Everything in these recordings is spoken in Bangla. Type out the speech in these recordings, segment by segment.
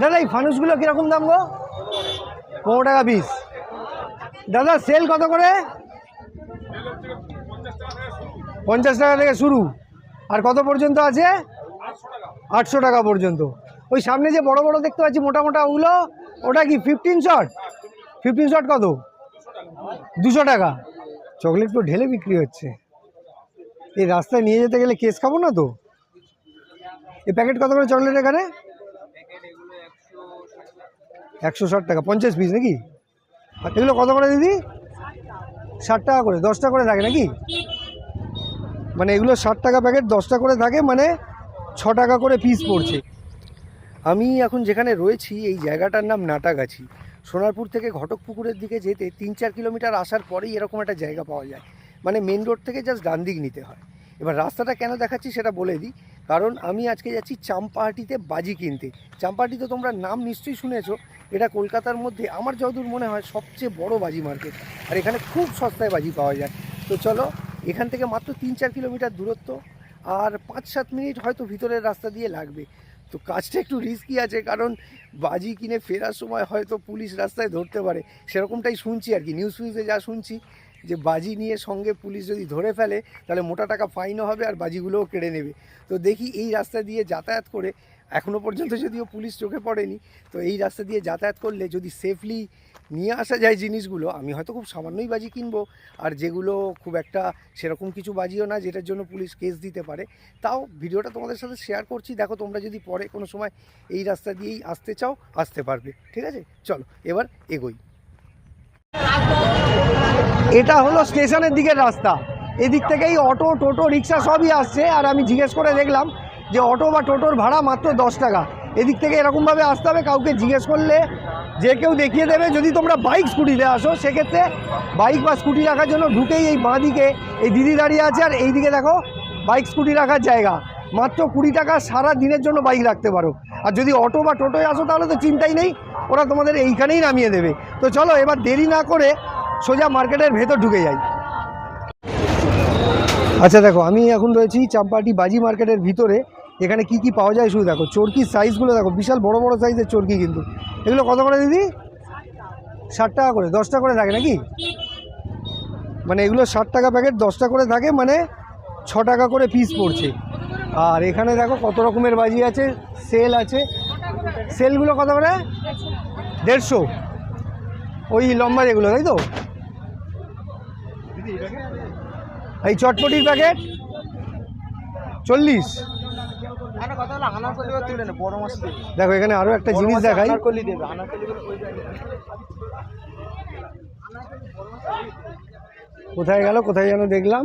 দাদা, এই ফানুসগুলো কীরকম দাম গো? পনেরো টাকা পিস দাদা সেল কত করে? পঞ্চাশ টাকা থেকে শুরু। আর কত পর্যন্ত আছে? আটশো টাকা পর্যন্ত। ওই সামনে যে বড় বড় দেখতে পাচ্ছি, মোটা মোটা ওগুলো, ওটা কি ফিফটিন শট ফিফটিন শট কত? দুশো টাকা। চকলেট তো ঢেলে বিক্রি হচ্ছে। এই রাস্তায় নিয়ে যেতে গেলে কেস খাব না তো? এই প্যাকেট কত করে চকলেট এখানে? একশো ষাট টাকা, পঞ্চাশ পিস নাকি? আর এগুলো কত করে দিদি? ষাট টাকা করে দশটা করে থাকে নাকি? মানে এগুলো ষাট টাকা প্যাকেট দশটা করে থাকে মানে ছ টাকা করে পিস পড়ছে। আমি এখন যেখানে রয়েছি, এই জায়গাটার নাম নাটাগাছি। সোনারপুর থেকে ঘটকপুকুরের দিকে যেতে তিন চার কিলোমিটার আসার পরেই এরকম একটা জায়গা পাওয়া যায়। মানে মেন রোড থেকে জাস্ট ডান দিক নিতে হয়। এবার রাস্তাটা কেন দেখাচ্ছি সেটা বলে দিই। কারণ আমি আজকে যাচ্ছি চাম্পাহাটিতে বাজি কিনতে। চাম্পাহাটি তো তোমরা নাম নিশ্চয়ই শুনেছো, এটা কলকাতার মধ্যে আমার যতদূর মনে হয় সবচেয়ে বড় বাজি মার্কেট। আর এখানে খুব সস্তায় বাজি পাওয়া যায়। তো চলো, এখান থেকে মাত্র তিন চার কিলোমিটার দূরত্ব, আর পাঁচ সাত মিনিট হয়তো ভিতরের রাস্তা দিয়ে লাগবে। তো কাজটা একটু রিস্কি আছে, কারণ বাজি কিনে ফেরার সময় হয়তো পুলিশ রাস্তায় ধরতে পারে। সেরকমটাই শুনছি আর কি নিউজ ফিউজে যা শুনছি। যে বাজি নিয়ে সঙ্গে পুলিশ যদি ধরে ফেলে, তাহলে মোটা টাকা ফাইনও হবে আর বাজিগুলোও কেড়ে নেবে। তো দেখি এই রাস্তা দিয়ে যাতায়াত করে এখনও পর্যন্ত যদিও পুলিশ চোখে পড়েনি, তো এই রাস্তা দিয়ে যাতায়াত করলে যদি সেফলি নিয়ে আসা যায় জিনিসগুলো, আমি হয়তো খুব সামান্যই বাজি কিনবো, আর যেগুলো খুব একটা সেরকম কিছু বাজিও না, যেটার জন্য পুলিশ কেস দিতে পারে। তাও ভিডিওটা তোমাদের সাথে শেয়ার করছি, দেখো তোমরা যদি পরে কোনো সময় এই রাস্তা দিয়েই আসতে চাও, আসতে পারবে। ঠিক আছে? চলো, এবার এগোই। এটা হলো স্টেশনের দিকের রাস্তা। এদিক থেকেই অটো, টোটো, রিক্সা সবই আসছে। আর আমি জিজ্ঞেস করে দেখলাম যে অটো বা টোটোর ভাড়া মাত্র দশ টাকা। এদিক থেকে এরকমভাবে আসতে হবে, কাউকে জিজ্ঞেস করলে যে কেউ দেখিয়ে দেবে। যদি তোমরা বাইক স্কুটিতে আসো, সেক্ষেত্রে বাইক বা স্কুটি রাখার জন্য ঢুকেই এই বাঁ দিকে এই দিদি দাঁড়িয়ে আছে। আর এই দিকে দেখো, বাইক স্কুটি রাখার জায়গা। মাত্র কুড়ি টাকা সারা দিনের জন্য বাইক রাখতে পারো। আর যদি অটো বা টোটোয় আসো, তাহলে তো চিন্তাই নেই। ওরা তোমাদের এইখানেই নামিয়ে দেবে। তো চলো, এবার দেরি না করে সোজা মার্কেটের ভেতর ঢুকে যাই। আচ্ছা দেখো, আমি এখন রয়েছি চাম্পাটি বাজি মার্কেটের ভিতরে। এখানে কি কি পাওয়া যায় শুধু দেখো চরকির সাইজগুলো দেখো, বিশাল বড় বড় সাইজের চরকি কিন্তু। এগুলো কত করে দিদি? ষাট টাকা করে দশটা করে থাকে নাকি? মানে এগুলো ষাট টাকা প্যাকেট দশটা করে থাকে মানে ছ টাকা করে পিস পড়ছে। আর এখানে দেখো কত রকমের বাজি আছে সেল আছে। সেলগুলো কত করে? দেড়শো। ওই লম্বা যেগুলো, তাই তো? এই চটপটির প্যাকেট চল্লিশ। দেখো এখানে আরও একটা জিনিস দেখাই। কোথায় গেল কোথায় যেন দেখলাম।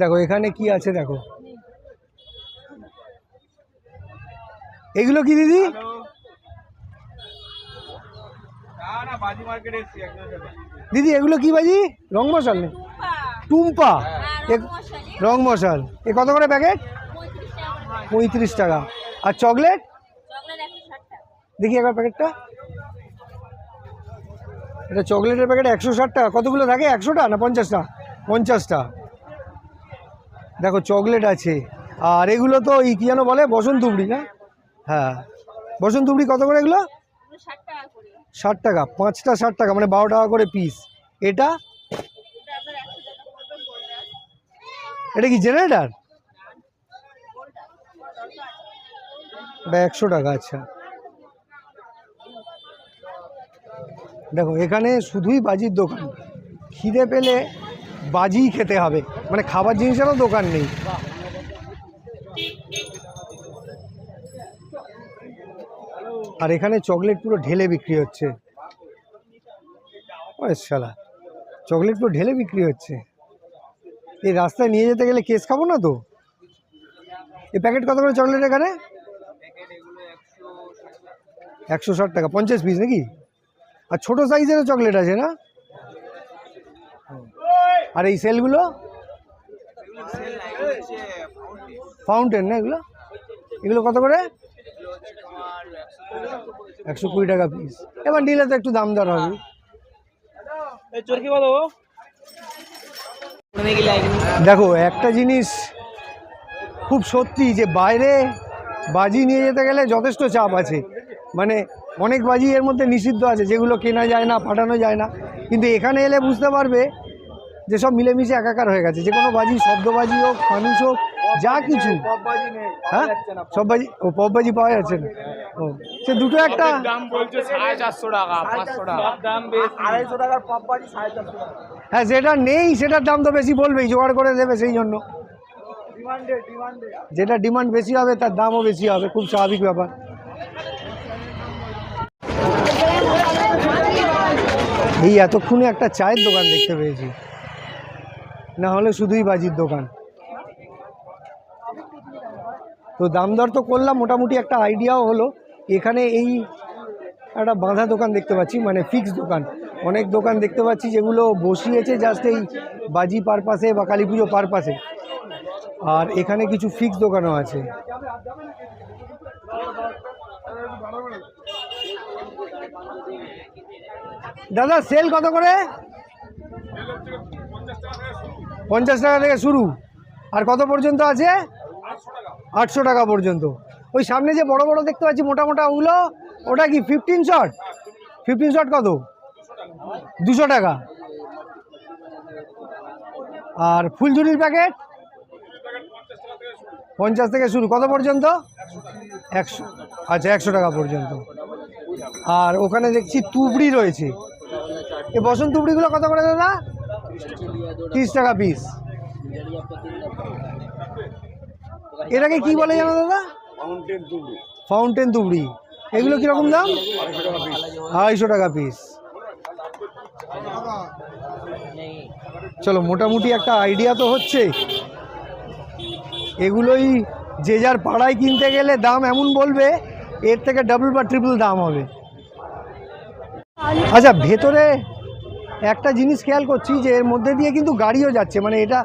দেখো এখানে কি আছে দেখো। এগুলো কি দিদি? দিদি এগুলো কি বাজি? রং মশাল নেই টুম্পা। এ- রং মশাল। এ কত করে প্যাকেট পঁয়ত্রিশ টাকা আর চকলেট? দেখি একবার প্যাকেটটা এটা চকলেটের প্যাকেট একশো ষাট টাকা। কতগুলো থাকে? একশোটা না পঞ্চাশটা? পঞ্চাশটা। দেখো চকলেট আছে। আর এগুলো তো এই কী যেন বলে? বসন্ত উপড়ি না? হ্যাঁ। বসন্ত উপড়ি কত করে এগুলো? ষাট টাকা, পাঁচটা ষাট টাকা মানে বারো টাকা করে পিস এটা? এটা কি জেনারেটার একশো টাকা আচ্ছা। দেখো, এখানে শুধুই বাজির দোকান। খিদে পেলে বাজিই খেতে হবে। মানে খাবার জিনিসেরও দোকান নেই। আর এখানে চকলেট পুরো ঢেলে বিক্রি হচ্ছে। শালা চকলেট পুরো ঢেলে বিক্রি হচ্ছে। এই রাস্তায় নিয়ে যেতে গেলে কেস খাব না তো? এই প্যাকেট কত করে চকলেট এখানে? একশো ষাট টাকা পঞ্চাশ পিস নাকি? আর ছোটো সাইজেরও চকলেট আছে না? আর এই সেলগুলো ফাউন্টেন না এগুলো? এগুলো কত করে? একশো কুড়ি টাকা পিস এবার নিলে তো একটু দাম দর হবে। দেখো একটা জিনিস খুব সত্যি যে বাইরে বাজি নিয়ে যেতে গেলে যথেষ্ট চাপ আছে। মানে অনেক বাজি এর মধ্যে নিষিদ্ধ আছে যেগুলো কেনা যায় না পাঠানো যায় না। কিন্তু এখানে এলে বুঝতে পারবে যে সব মিলেমিশে একাকার হয়ে গেছে। যে কোনো বাজি শব্দবাজি হোক মানুষ হোক যা কিছু। হ্যাঁ সব বাজি ও পপ পাওয়া যাচ্ছে না। ও সে দুটো একটা দাম বলছে সাড়ে চারশো টাকা পাঁচশো টাকা। দাম আড়াইশো টাকার পপ বাজি সাড়ে চারশো টাকা। হ্যাঁ যেটা নেই সেটার দাম তো বেশি বলবেই জোগাড় করে দেবে সেই জন্য। ডিমান্ডে ডিমান্ডে যেটা ডিমান্ড বেশি হবে তার দামও বেশি হবে খুব স্বাভাবিক ব্যাপার। এই এতক্ষণে একটা চায়ের দোকান দেখতে পেয়েছি। না হলে শুধুই বাজির দোকান। তো দাম দর তো করলাম, মোটামুটি একটা আইডিয়াও হলো। এখানে এই একটা বাঁধা দোকান দেখতে পাচ্ছি মানে ফিক্স দোকান। অনেক দোকান দেখতে পাচ্ছি যেগুলো বসিয়েছে জাস্ট এই বাজি পারপাসে বা কালী পুজো পারপাসে। আর এখানে কিছু ফিক্স দোকানও আছে। দাদা সেল কত করে? পঞ্চাশ টাকা থেকে শুরু। আর কত পর্যন্ত আছে? আটশো টাকা পর্যন্ত। ওই সামনে যে বড় বড় দেখতে পাচ্ছি, মোটা মোটা ওগুলো ওটা কি ফিফটিন শট ফিফটিন শট কত? দুশো টাকা। আর ফুলঝুরির প্যাকেট পঞ্চাশ থেকে শুরু। কত পর্যন্ত? একশো। আচ্ছা একশো টাকা পর্যন্ত। আর ওখানে দেখছি তুবড়ি রয়েছে। এই বসন্ত তুবড়িগুলো কত করে দাদা? তিরিশ টাকা পিস এটাকে কি বলে জানো দাদা? ফাউন্টেন তুবড়ি। এগুলো কীরকম দাম? আড়াইশো টাকা পিস চলো মোটামুটি একটা আইডিয়া তো হচ্ছে। এগুলোই যে যার পাড়ায় কিনতে গেলে দাম এমন বলবে এর থেকে ডাবল বা ট্রিপল দাম হবে। আচ্ছা ভেতরে একটা জিনিস খেয়াল করছি যে এর মধ্যে দিয়ে কিন্তু গাড়িও যাচ্ছে। মানে এটা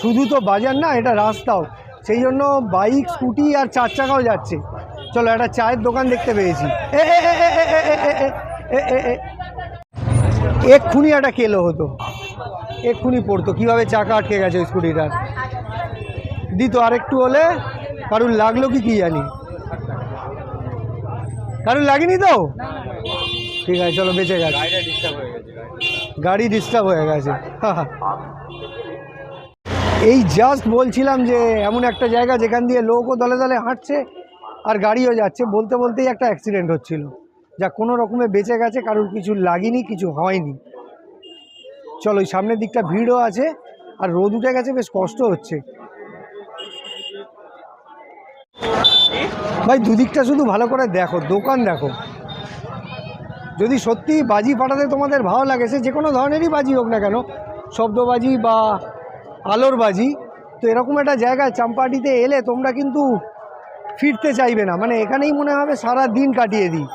শুধু তো বাজার না এটা রাস্তাও। সেই জন্য বাইক স্কুটি আর চার চাকাও যাচ্ছে চলো একটা চায়ের দোকান দেখতে পেয়েছি এক্ষুনি একটা কেলো হতো এক্ষুনি পড়তো কীভাবে চাকা আটকে গেছে ওই স্কুটিটার দিত আরেকটু হলে কারুর লাগল কি কী জানি কারুর লাগেনি তো ঠিক আছে চলো বেঁচে গেছে গাড়ি ডিস্টার্ব হয়ে গেছে হ্যাঁ এই জাস্ট বলছিলাম যে এমন একটা জায়গা যেখান দিয়ে লোকও দলে দলে হাঁটছে আর গাড়িও যাচ্ছে। বলতে বলতেই একটা অ্যাক্সিডেন্ট হচ্ছিল। যা কোনো রকমে বেঁচে গেছে, কারোর কিছু লাগেনি, কিছু হয়নি। চলো ওই সামনের দিকটা ভিড়ও আছে আর রোদ উঠে গেছে, বেশ কষ্ট হচ্ছে। ভাই, দুদিকটা শুধু ভালো করে দেখো, দোকান দেখো। যদি সত্যি বাজি ফাটাতে তোমাদের ভালো লাগে, সে যে কোনো ধরনেরই বাজি হোক না কেন, শব্দবাজি বা আলোর বাজি। তো এরকম একটা জায়গায় চাম্পাটিতে এলে তোমরা কিন্তু ফিরতে চাইবে না। মানে এখানেই মনে হবে সারা দিন কাটিয়ে দিই।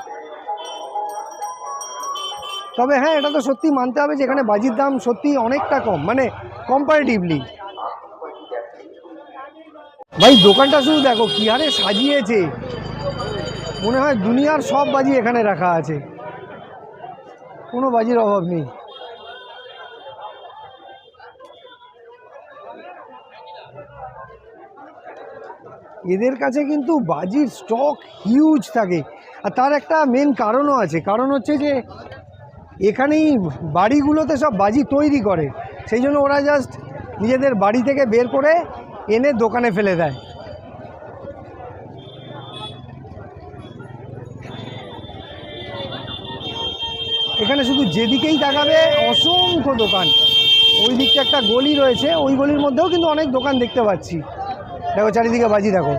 তবে হ্যাঁ এটা তো সত্যি মানতে হবে যে এখানে বাজির দাম সত্যি অনেকটা কম। মানে কম্পারেটিভলি ভাই, দোকানটা শুধু দেখো কি হারে সাজিয়েছে। মনে হয় দুনিয়ার সব বাজি এখানে রাখা আছে। কোনো বাজির অভাব নেই। এদের কাছে কিন্তু বাজির স্টক হিউজ থাকে। আর তার একটা মেন কারণও আছে। কারণ হচ্ছে যে, এখানেই বাড়িগুলোতে সব বাজি তৈরি করে। সেই জন্য ওরা জাস্ট নিজেদের বাড়ি থেকে বের করে এনে দোকানে ফেলে দেয়। এখানে শুধু যেদিকেই তাকাবে, অসংখ্য দোকান। ওই দিকটা একটা গলি রয়েছে, ওই গলির মধ্যেও কিন্তু অনেক দোকান দেখতে পাচ্ছি। দেখো, চারিদিকে বাজি দেখো।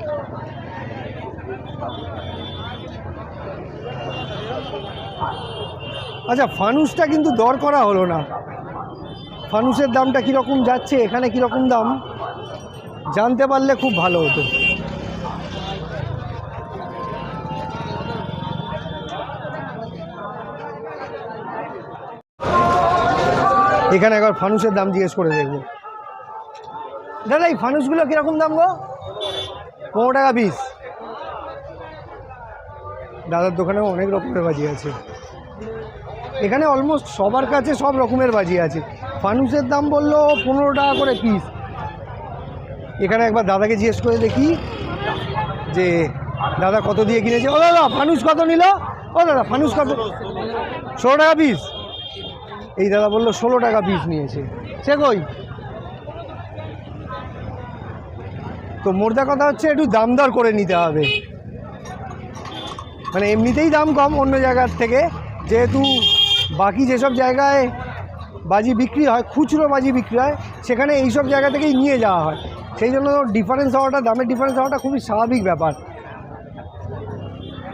আচ্ছা ফানুসটা কিন্তু দর করা হলো না। ফানুসের দামটা কীরকম যাচ্ছে, এখানে কীরকম দাম? জানতে পারলে খুব ভালো হতো। এখানে একবার ফানুসের দাম জিজ্ঞেস করে দেখব। দাদা, এই ফানুসগুলো কীরকম দাম গো? পনেরো টাকা পিস দাদার দোকানেও অনেক রকমের বাজি আছে। এখানে অলমোস্ট সবার কাছে সব রকমের বাজি আছে। ফানুসের দাম বলল পনেরো টাকা করে পিস এখানে একবার দাদাকে জিজ্ঞেস করে দেখি যে, দাদা কত দিয়ে কিনেছে? ও দাদা, ফানুস কত নিল? ও দাদা, ফানুস কত? ষোলো টাকা পিস এই দাদা বলল, ষোলো টাকা পিস নিয়েছে। সে কই? তো মোর্দা কথা হচ্ছে একটু দাম দর করে নিতে হবে। মানে এমনিতেই দাম কম অন্য জায়গার থেকে। যেহেতু বাকি যেসব জায়গায় বাজি বিক্রি হয়, খুচরো বাজি বিক্রি হয়, সেখানে এইসব জায়গা থেকেই নিয়ে যাওয়া হয়। সেই জন্য ডিফারেন্স হওয়াটা, দামের ডিফারেন্স হওয়াটা খুবই স্বাভাবিক ব্যাপার।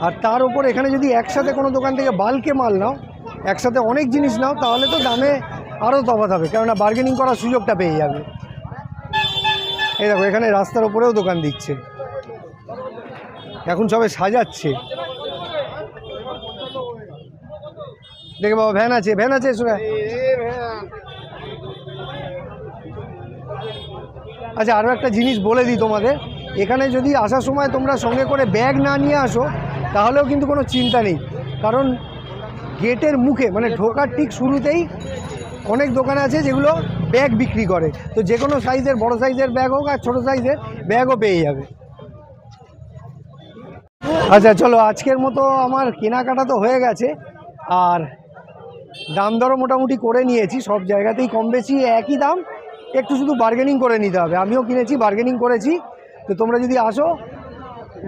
আর তার উপর এখানে যদি একসাথে কোনো দোকান থেকে বাল্কে মাল নাও, একসাথে অনেক জিনিস নাও, তাহলে তো দামে আরও তফাৎ হবে। কেননা বার্গেনিং করার সুযোগটা পেয়ে যাবে। এই দেখো, এখানে রাস্তার ওপরেও দোকান দিচ্ছে। এখন সবে সাজাচ্ছে। দেখে বাবা, ভ্যান আছে ভ্যান আছে শোনা আচ্ছা আরও একটা জিনিস বলে দিই তোমাদের। এখানে যদি আসার সময় তোমরা সঙ্গে করে ব্যাগ না নিয়ে আসো, তাহলেও কিন্তু কোনো চিন্তা নেই। কারণ গেটের মুখে মানে ঢোকার ঠিক শুরুতেই অনেক দোকান আছে যেগুলো ব্যাগ বিক্রি করে। তো যে কোনো সাইজের, বড় সাইজের ব্যাগ হোক আর ছোটো সাইজের ব্যাগও পেয়ে যাবে। আচ্ছা চলো, আজকের মতো আমার কেনাকাটা তো হয়ে গেছে। আর দাম দরও মোটামুটি করে নিয়েছি, সব জায়গাতেই কম বেশি একই দাম। একটু শুধু বার্গেনিং করে নিতে হবে। আমিও কিনেছি বার্গেনিং করেছি। তো তোমরা যদি আসো,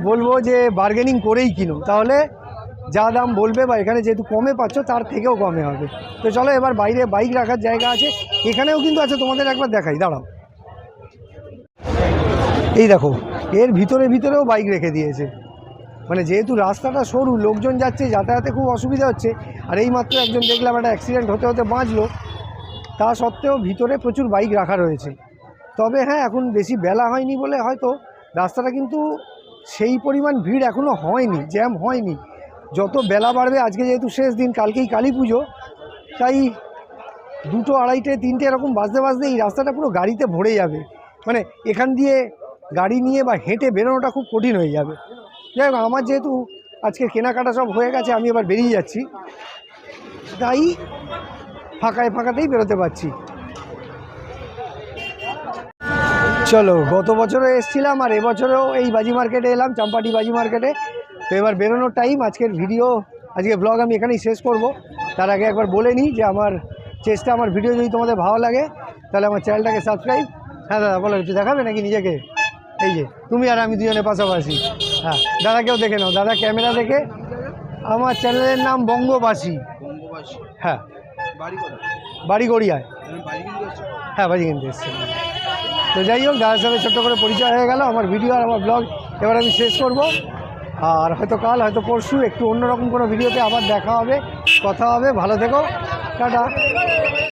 বলব যে বার্গেনিং করেই কিনো। তাহলে যা দাম বলবে বা এখানে যেহেতু কমে পাচ্ছ, তার থেকেও কমে হবে। তো চলো এবার বাইরে বাইক রাখার জায়গা আছে। এখানেও কিন্তু আছে, তোমাদের একবার দেখাই। দাঁড়াও। এই দেখো, এর ভিতরে ভিতরেও বাইক রেখে দিয়েছে। মানে যেহেতু রাস্তাটা সরু, লোকজন যাচ্ছে, যাতায়াতে খুব অসুবিধা হচ্ছে, আর এই মাত্র একজন দেখলাম একটা অ্যাক্সিডেন্ট হতে হতে বাঁচলো। তা সত্ত্বেও ভিতরে প্রচুর বাইক রাখা রয়েছে। তবে হ্যাঁ এখন বেশি বেলা হয়নি বলে হয়তো রাস্তাটা কিন্তু সেই পরিমাণ ভিড় এখনও হয়নি, জ্যাম হয়নি। যত বেলা বাড়বে, আজকে যেহেতু শেষ দিন, কালকেই কালী পুজো, তাই দুটো আড়াইটে, তিনটে এরকম বাজতে বাজতে এই রাস্তাটা পুরো গাড়িতে ভরে যাবে। মানে এখান দিয়ে গাড়ি নিয়ে বা হেঁটে বেরোনোটা খুব কঠিন হয়ে যাবে। যাই হোক, আমার যেহেতু আজকে কেনাকাটা সব হয়ে গেছে, আমি এবার বেরিয়ে যাচ্ছি। তাই ফাঁকায় ফাঁকাতেই বেরোতে পারছি। চলো, গত বছরও এসেছিলাম, আর এবছরেও এই বাজি মার্কেটে এলাম, চাম্পাটি বাজি মার্কেটে। তো এবার বেরোনোর টাইম আজকের ভিডিও আজকে ব্লগ আমি এখানেই শেষ করব। তার আগে একবার বলে নিই যে আমার চেষ্টা আমার ভিডিও যদি তোমাদের ভালো লাগে, তাহলে আমার চ্যানেলটাকে সাবস্ক্রাইব হ্যাঁ দাদা, বলো, একটু দেখাবে নাকি নিজেকে? এই যে, তুমি আর আমি দুজনে পাশাপাশি। হ্যাঁ দাদাকেও দেখে নাও। দাদা ক্যামেরা দেখে, আমার চ্যানেলের নাম বঙ্গবাসী। হ্যাঁ। বাড়ি গড়িয়ায়। হ্যাঁ বাড়ি কিনতে এসছে। তো যাই হোক, দাদার সাথে ছোট্ট করে পরিচয় হয়ে গেল। আমার ভিডিও আর আমার ব্লগ এবার আমি শেষ করব। আর হয়তো কাল, হয়তো পরশু একটু অন্যরকম কোনো ভিডিওতে আবার দেখা হবে, কথা হবে। ভালো থেকো, টাটা।